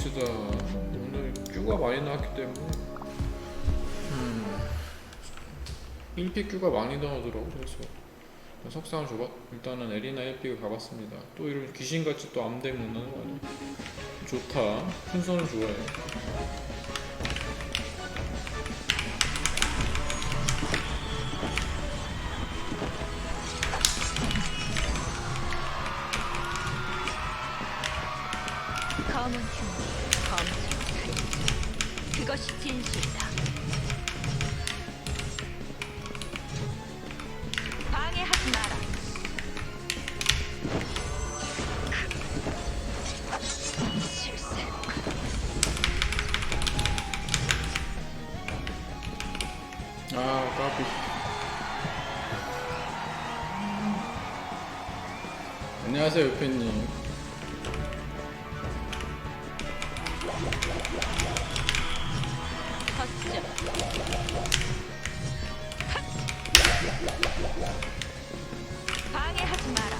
봅시다. 오늘 큐가 많이 나왔기 때문에 음, 1피 큐가 많이 나오더라고 그래서 석상을 줘봐. 일단은 에리나 1피가 가봤습니다. 또 이런 귀신같이 또 암대 못나는 거 아니야? 좋다. 순서는 좋아요. 아 까비. 안녕하세요 유팬님. 방해하지 마라.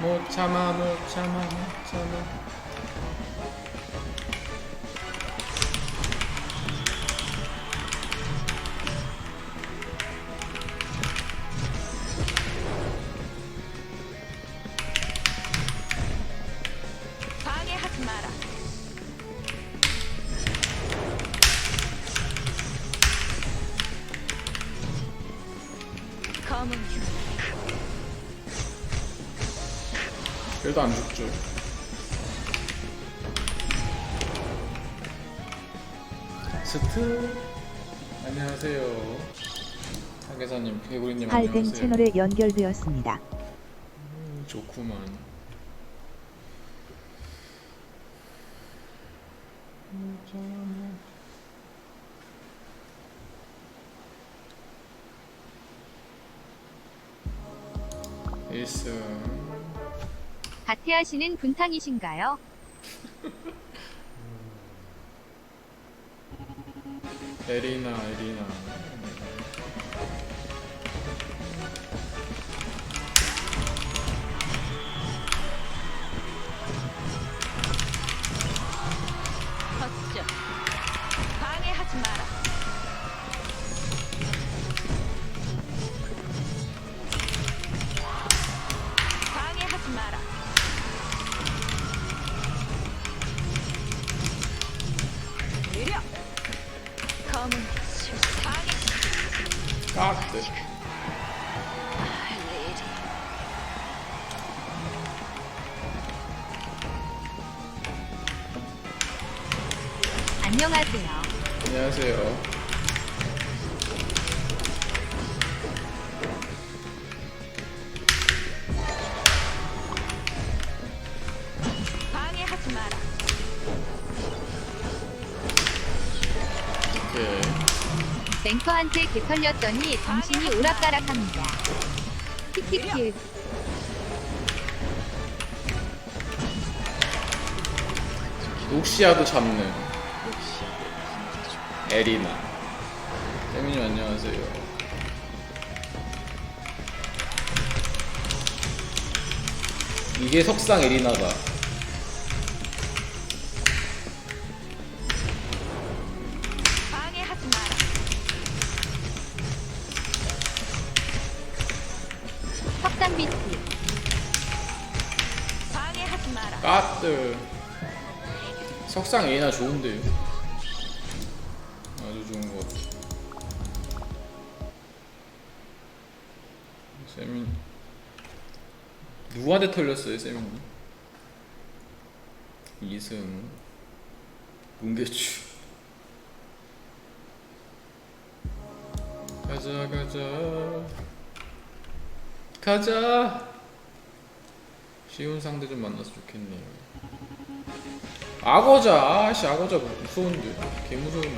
못 참아 못 참아 못 참아. 검은 흉. 그래도 안 죽죠. 스트 안녕하세요. 하계사님, 개구리님 안녕하세요. 채널에 연결되었습니다. 음, 좋구만. 일승 가태하시는 분탕이신가요? 에리나 에리나. 방해하지 마라. 뱅커한테 개 털렸더니 정신이 오락가락합니다. 키키키. 옥시아도 잡는 에리나 세민님 안녕하세요. 이게 석상 에리나다. 석상 에리나 좋은데요. 아주 좋은 것 같아. 세민 누구한테 털렸어요, 세민님? 이승 문개추 가자 가자 가자 쉬운 상대 좀 만나서 좋겠네요 악어자 아씨 악어자 무서운데. 개 무서운데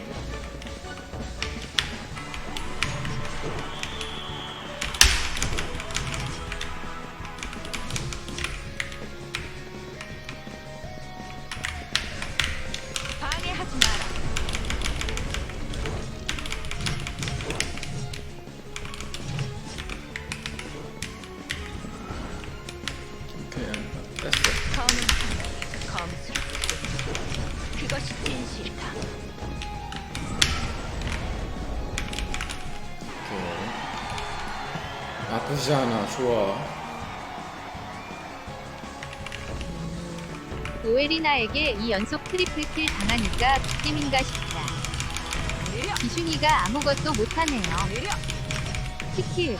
오에리나에게 이 연속 트리플킬 당하니까 빅팀인가 싶다. 기슭이가 아무것도 못하네요. 키킬.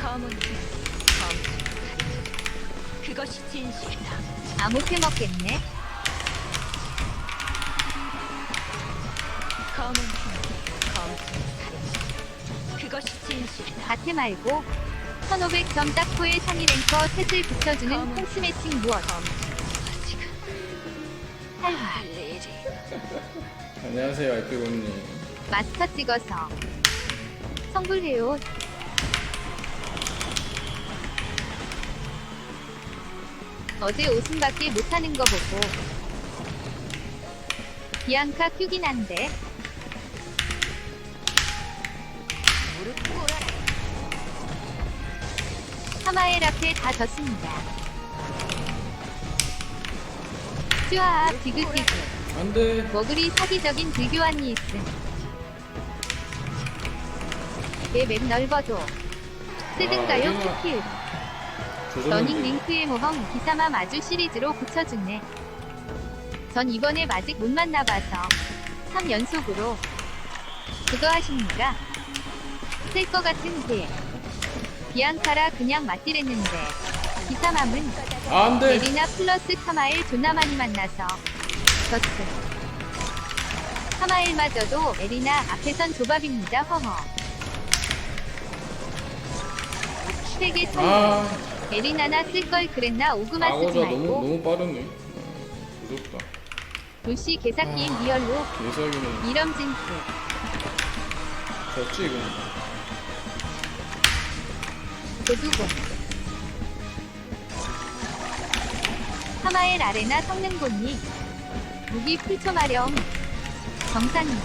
검은 빛, 검은 그것이 진실이다. 아무 패 먹겠네. 검은 빛, 검은 살인. 그것이 진실이다. 바테 말고 1500점 딱포의 상위 랭커 셋을 붙여주는 콩스 매칭 무엇. 일이. 안녕하세요 알피고님 마스터 찍어서. 성불해요. 어제 웃음밖에 못하는 거 보고. 비앙카 큐긴 한데. 하마엘 앞에 다 졌습니다. 쭈아 디그디그 안돼 뭐 그리 사기적인 불교환이 있음. 내맵 넓어도 쓰든가요 아, 키킬 러닝 링크의 모험 기사마 마주 시리즈로 붙여주네. 전 이번에 아직 못 만나봐서 3연속으로 그거 하십니까? 쓸 것 같은 게 비앙카라 그냥 맞디랬는데 기사맘은 안돼 에리나 플러스 카마일 존나 많이 만나서 졌음. 카마일마저도 에리나 앞에선 조밥입니다. 허허. 세계 선아 에리나나 쓸 걸 그랬나 오그마 쓰지 악어자 너무 말고 너무 빠르네 아, 무섭다 루시 개사기인 아. 리얼로 예석이는 이럼 징크 졌지 이거 도두공 하마엘 아레나 성능곤니 무기 풀초 마령 정상인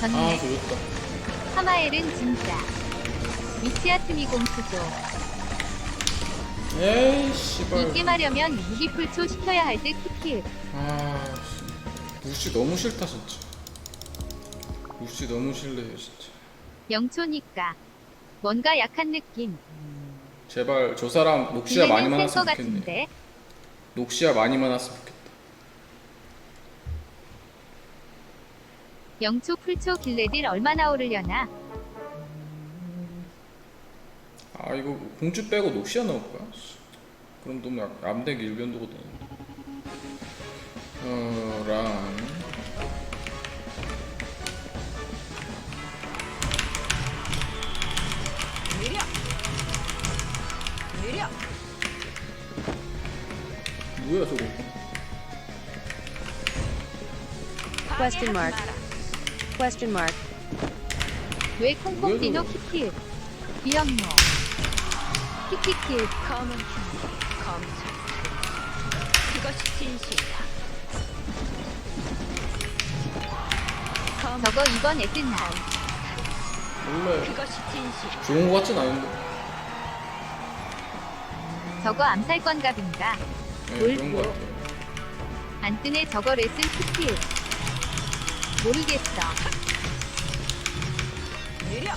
아 전네 조졌다. 하마엘은 진짜 미치아 트미 공수죠. 에이 씨발. 이게 마려면 무기 풀초 시켜야 할 듯 키킬 아 무시 너무 싫다 진짜. 무시 너무 싫네요 진짜. 영초니까. 뭔가 약한 느낌. 제발 저 사람 녹시야 많이 많았으면 좋겠네 같은데. 녹시야 많이 많았으면 좋겠다. 영초 풀초 길레딜 얼마나 오르려나? 아 이거 공주 빼고 녹시야 넣을까? 그럼 너무 약- 암되기 일변도거든 어랑 느려. 뭐야 저거 Question mark. Question mark. 왜 콩콩 왜 디노? 키킬 비염노 키키킬 검은 검은 살인. 그것이 진실이다. 저거 이번 에드나 원래 그것이 진실이다. 좋은 거 같진 않은데 저거 암살권갑인가 네, 뭘 그런 거 뭐. 같아요 안 뜨네 저거 레슨 키킬 모르겠어 느려.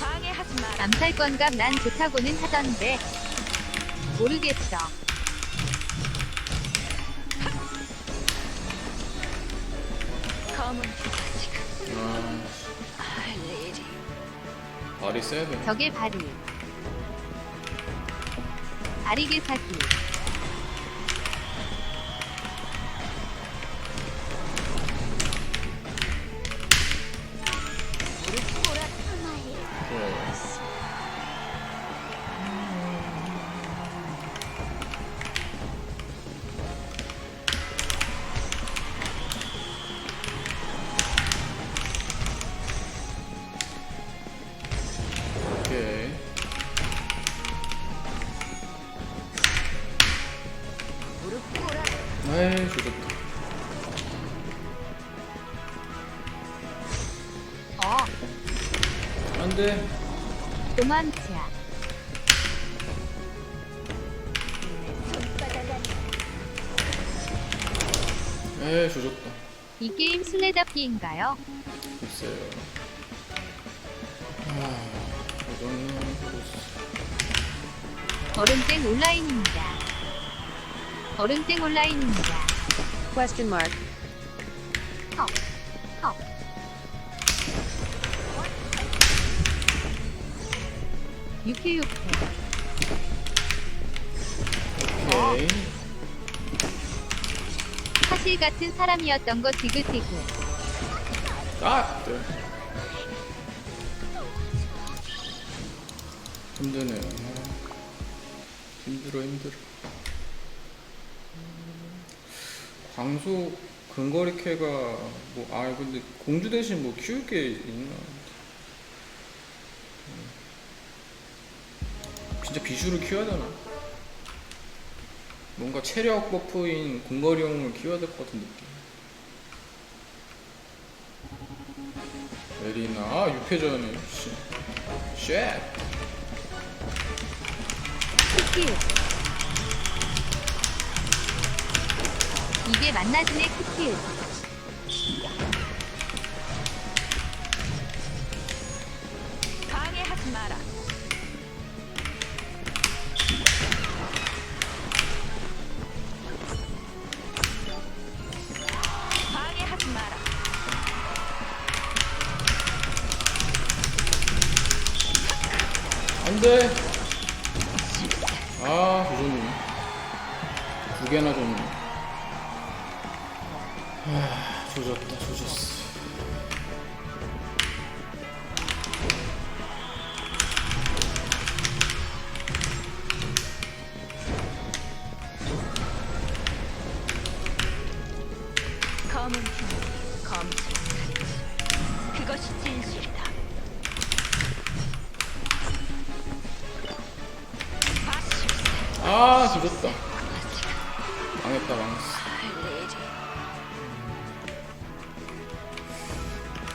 방해하지 마라. 암살권갑 난 좋다고는 하던데 모르겠어 발이 세야 돼 저게 바리 아리게 사기 주셨다. 어, 안 돼. 도망치야. 에, 네, 조졌다. 이 게임 순례잡기인가요? 글쎄요. 아, 이거는 버름땡 온라인입니다. 얼음땡 온라인입니다. Question mark. 육회 육회. 오케이. 사실 같은 사람이었던 거 디귿디귿. 아! 네. 힘드네요. 아, 힘들어 힘들어. 음, 광소 근거리 캐가 뭐 아 근데 공주 대신 뭐 키울 게 있나? 음. 진짜 비슈를 키워야 되나? 뭔가 체력 버프인 공거리용을 키워야 될 것 같은 느낌. 에리나 아 6회전에 씨. 쉣 이게 만나지네 키키. 방해하지 마라. 방해하지 마라. 안돼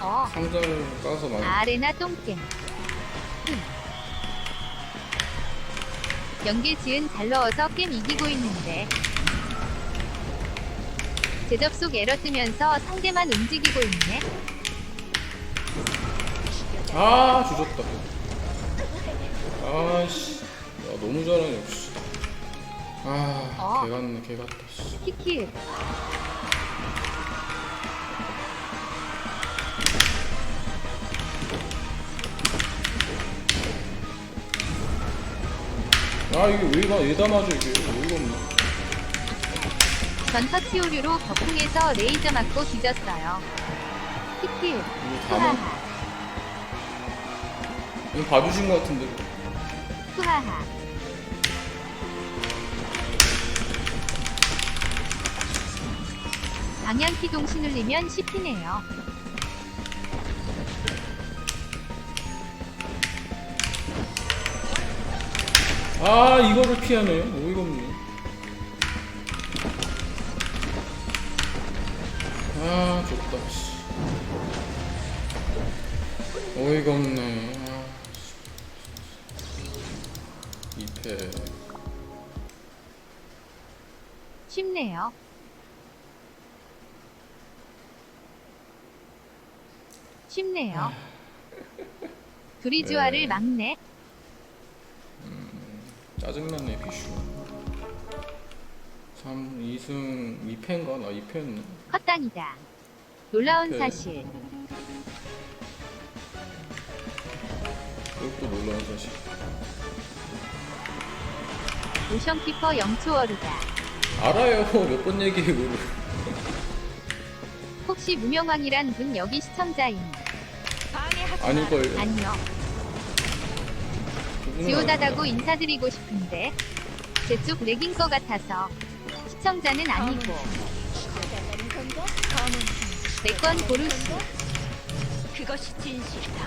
어. 상자를 까서 망했다 아레나 똥겜. 흠. 연계 지은 잘 넣어서 게임 이기고 있는데. 재접속 에러 뜨면서 상대만 움직이고 있네. 아 조졌다 아씨 야 너무 잘하네 역시 아 어. 개같네 개같다 씨. 키키. 아 이게 왜다 맞아 이게 어이가 없네 전 터치오류로 거풍에서 레이저 맞고 뒤졌어요. 키키. 이거 다 맞. 후하하. 이거 봐주신 것 같은데 후하하. 방향키 동시 눌리면 씹히네요. 아 이거를 피하네 어이가 없네 아 좋다 씨. 어이가 없네 아, 씨. 2패 쉽네요. 쉽네요. 두리주화를 네. 막네. 짜증나네 비슈 3 2승 2패인가? 나 2패였네 헛당이다. 놀라운 네. 사실. 이것도 놀라운 사실 오션키퍼 영초어루다. 알아요 몇 번 얘기해 그걸 혹시 무명왕이란 분 여기 마라. 아닐걸요. 그분은 지오다다고? 인사드리고 싶은데 제쪽 렉인 것 같아서 시청자는 아니고 내 건 고르시. 그것이 진실이다.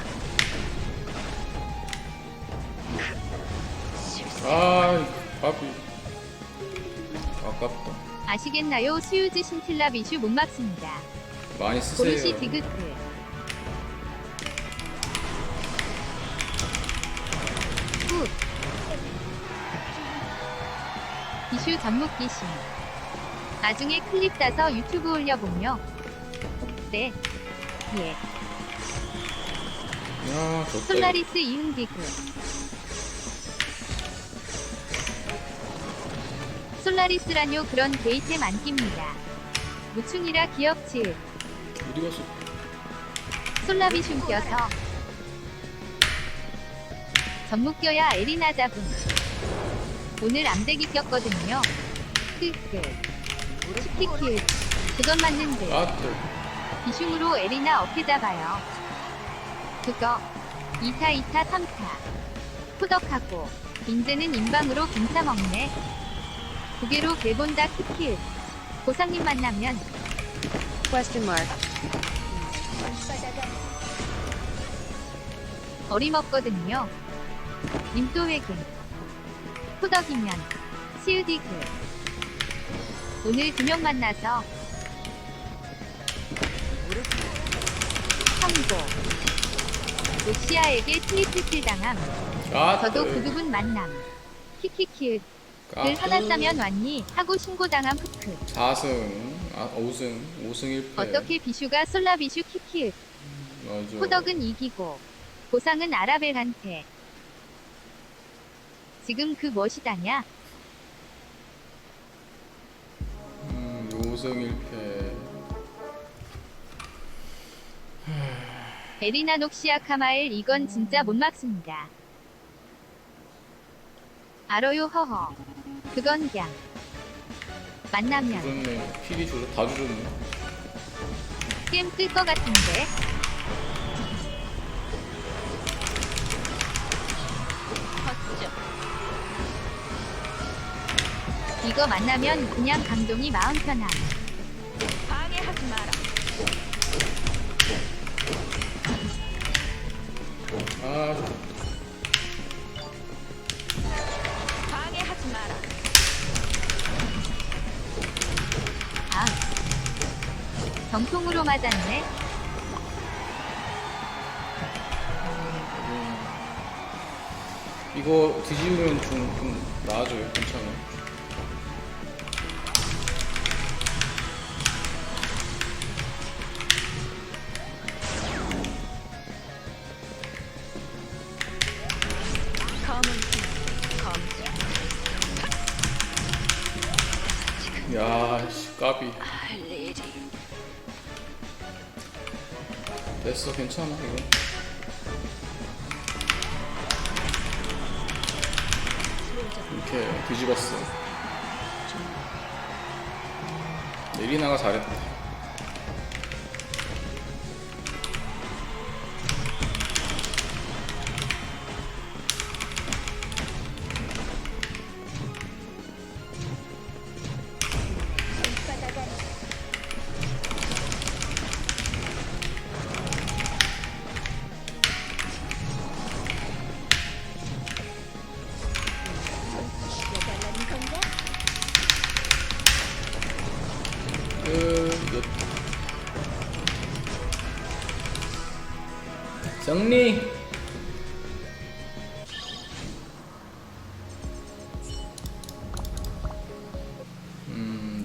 아 밥이 아깝다 아시겠나요? 수유즈 신틸라 비슈 못 막습니다. 많이 쓰세요 고르시 디귿트. 비슈 전묵 기신. 나중에 클립 따서 유튜브 올려보며. 네. 예. 야 좋다. 솔라리스 이응디그. 솔라리스라뇨 그런 데이템 안 낍니다. 무충이라 기억치. 어디 갔어? 솔라비슘 껴서. 전묵껴야 에리나 잡음. 오늘 암대기 꼈거든요. 크크. 치키키. 그건 맞는데. 아들. 비슘으로 에리나 어깨 잡아요. 그거 2타 2타 3타 후덕하고 인제는 인방으로 김사 먹네. 고개로 개본다 키키. 고상님 만나면 Question mark. 어림없거든요. 님또 외근. 후덕이면 시우디그. 오늘 두 명 만나서 성고. 록시아에게 트리플킬 당함. 아들. 저도 그 부분 만남. 키키키. 늘 하나 싸면 왔니? 하고 신고당함 흑크. 4승, 아 5승, 5승 1패. 어떻게 비슈가 솔라 비슈 키키. 맞아. 호덕은 이기고 보상은 아라벨한테. 지금 그 멋이다냐? 음, 5승 1패. 에리나 녹시아 카마엘 이건 진짜 못 막습니다. 알어요 허허. 그건 냥. 만나면 조졌네. 킬이 조졌, 다 조졌네. 게임 뜰것 같은데. 이거 만나면 그냥 감동이 마음 편함. 까비. 됐어, 괜찮아, 이거. 이렇게 뒤집었어. 예리나가 잘했다.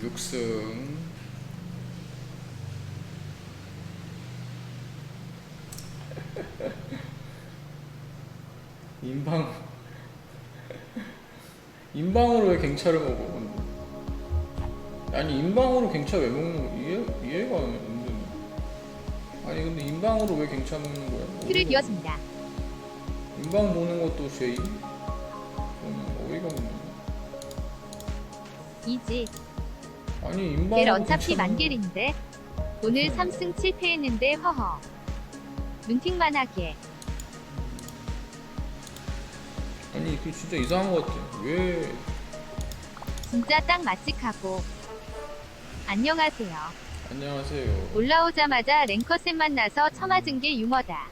6승. 인방. 인방으로 왜 경찰을 먹어? 아니 인방으로 경찰 왜 먹는 거 이해 이해가 안 돼. 아니 근데 인방으로 왜 경찰 먹는 거야? 큐를 비웠습니다. 인방 보는 것도? 좀 어이가 없네. 이지. 아니. 벨 어차피 만길인데. 오늘 3승 7패 했는데 허허. 눈팅만 하게. 아니 그 진짜 이상한 것 같아. 왜? 진짜 딱 맛직하고. 안녕하세요. 안녕하세요. 올라오자마자 랭커셋 만나서 처맞은 게 유머다.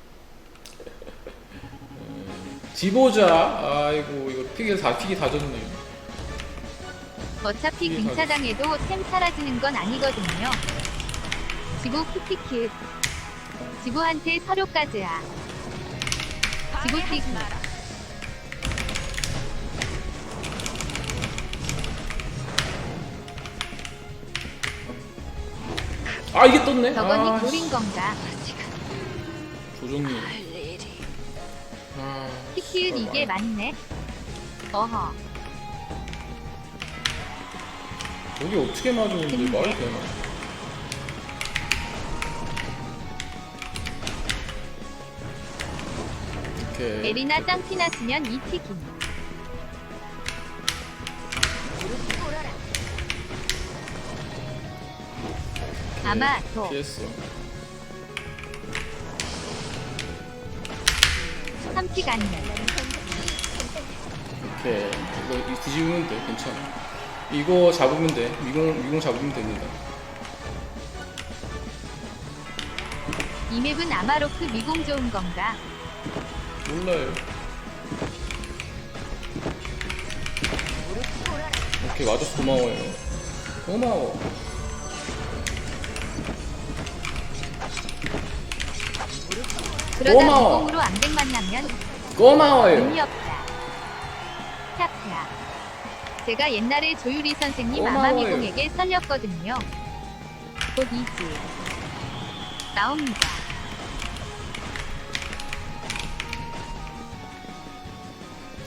지보자. 아이고 이거 픽이 다 픽이 다 졌네. 어차피 예, 등차당해도 템 사라지는 건 아니거든요. 지구 키키키. 지구한테 서류까지야. 지구. 마라. 아 이게 떴네. 저건이 아, 고린 건가? 할 일이. 아, 키키은 씨발, 이게 맞네. 어허. 여기 어떻게 맞았는데? 말이 되나? 이렇게 에리나 짱티 났으면 이 튀김. 아마 도 피했어. 삼티가 아니야. 이렇게 이거 이 뒤집으면 돼. 괜찮아. 이거 잡으면 돼. 미공 미공 잡으면 됩니다. 이 맵은 아마로크 미공 좋은 건가? 몰라요. 오케이 맞아서 고마워요. 고마워. 그러다 고마워. 미공으로 안백 만나면 고마워요. 의미 없 제가 옛날에 조유리 선생님 고마워요. 아마미공에게 썰렸거든요. 곧 이지. 나옵니다.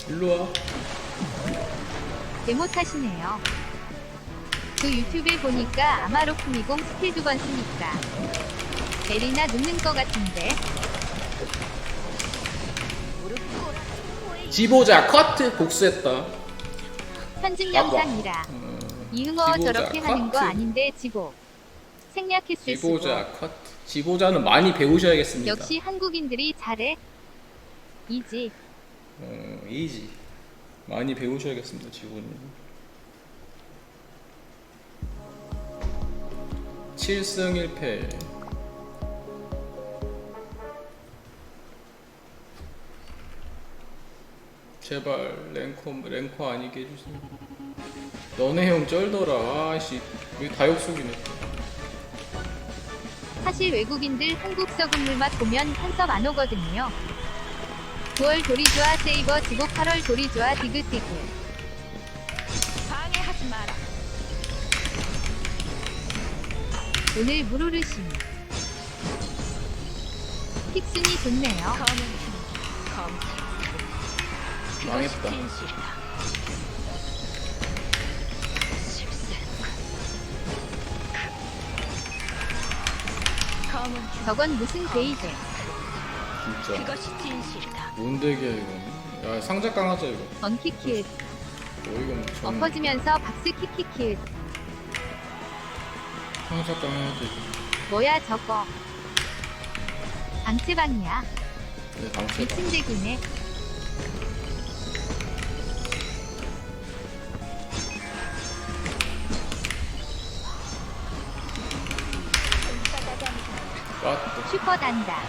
일로 와. 탓이네요. 그 유튜브에 보니까 아마로크 미공 스킬 두 번 쓰니까 에리나 눕는 거 같은데 지보자 커트 복수했다. 편집 아, 뭐. 영상이라 어, 이흥어 지보자 저렇게 하는 거. 아닌데 지고 생략했을 수고 지보자 커트. 지보자는 많이 배우셔야겠습니다. 역시 한국인들이 잘해 이지 어, 이지. 많이 배우셔야겠습니다, 지보님. 7승 1패. 제발 랭커 랭커 아니게 해주세요. 너네 형 쩔더라. 아씨 왜 다육 속이네. 사실 외국인들 한국 썩은 물맛 보면 한섭 안 오거든요 9월 도리조아 세이버 지고 8월 도리조아 디그디그 방해하지 마라. 오늘 무르르심 픽순이 좋네요 검은 망했다. 저건 무슨 베이제 진짜. 그것이 진실이다. 뭔 덱이야 이거. 야 상자 강하자 이거. 언키키읒 어이가. 정- 엎어지면서 박스 키키키읒 상자 강해야 돼. 뭐야 저거 방채방이야 네, 방패다. 미친 덱이네 빠또 슈퍼 단다.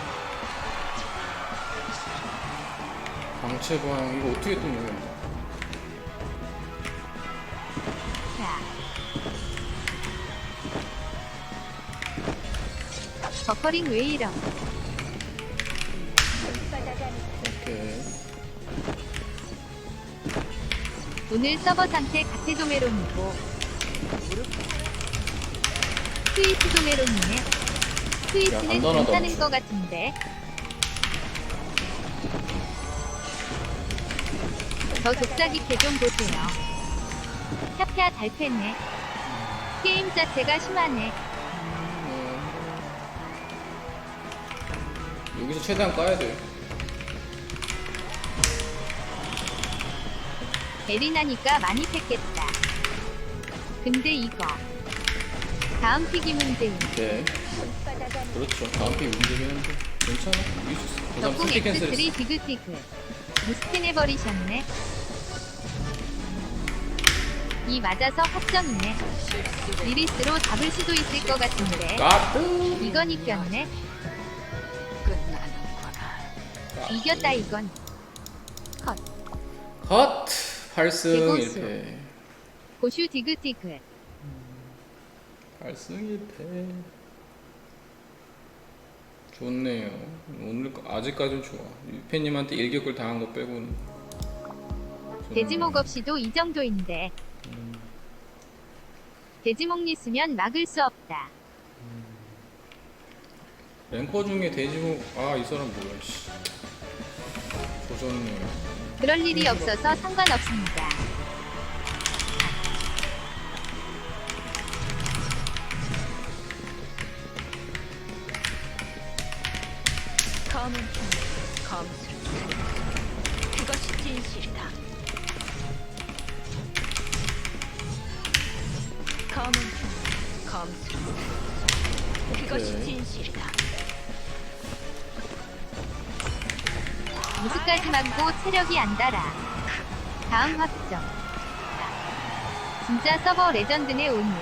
방채방 이거 어떻게 뜯는 거야? 자. 버퍼링 왜 이러 오케이. 오늘 서버 상태 가테 도메론이고. 스위트 도메론이네 간단하다, 괜찮은. 것 같은데. 저 독사기 개좀 보세요. 캬캬 잘 패네 게임 자체가 심하네. 여기서 최대한 까야 돼. 에리나니까 많이 팼겠다. 근데 이거 다음 픽이 문제임 네. 그렇죠. 다음 픽 문제긴 한데 괜찮아. 이길 수 있어. 그 다음 적궁 스틱 캔슬. X3 디그디그 무스텐 해버리셨네 이 맞아서 확정이네 리리스로 잡을 수도 있을 것 같은데 까뜨. 이건 이겼네. 이겼다 이건 컷 컷. 8승 대고수. 1패. 고슈 디그디그 8승 1패. 좋네요. 오늘 거- 아직까진 좋아. 유패님한테 일격을 당한 거 빼고는. 돼지목 없이도 이 정도인데 돼지목 있으면 막을 수 없다 랭커 중에 돼지고 아이 사람 뭐야 씨 조졌네 그럴 일이 없어서 상관없습니다. 검은 힘, 검수를 그것이 진실이다. 검은 힘, 검수를 그것이. 진실이다. 무스까지 맞고 체력이 안 달아. 다음 확정. 진짜 서버 레전드네 오늘.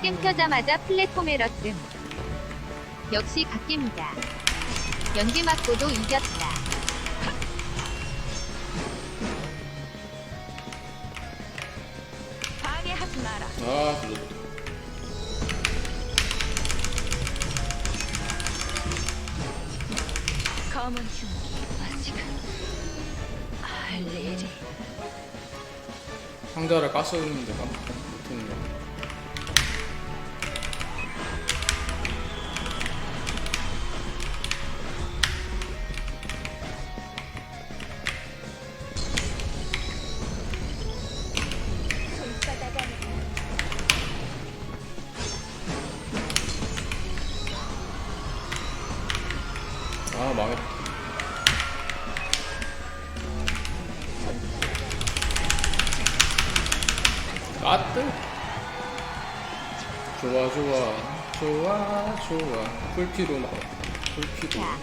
게임 켜자마자 플랫폼에 러뜸. 역시 갓겜이다. 연계 맞고도 이겼다. 방해하지 마라. 아 검은 흉기 아직은 할 일이 상자를 깠었는데 깜빡 풀피로 나와 풀피로 자.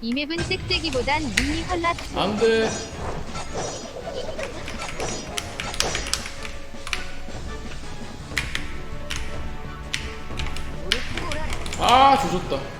이 맵은 짹짹이보단 미니 헐라츠. 안돼 조졌다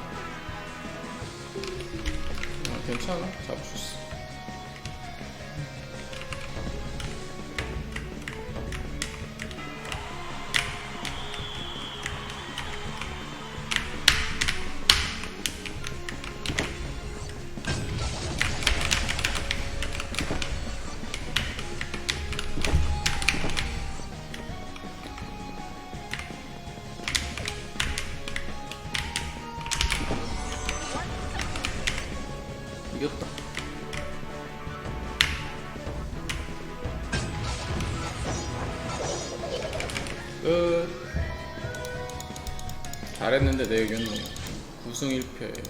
잘했는데 내 의견은 9승 1패.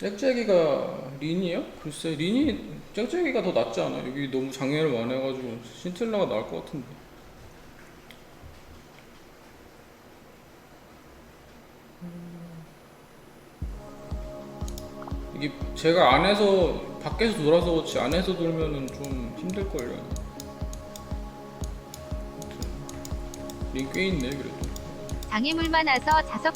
짹짹이가 린이야? 글쎄 린이 짹짹이가 더 낫지 않아? 여기 너무 장애를 많이 해가지고 신텔라가 나을 것 같은데. 이게 제가 안에서 밖에서 돌아서 그렇지 안에서 돌면은 좀 힘들걸요. 링꽤 있네 그래도 장애물 많아서 자석들이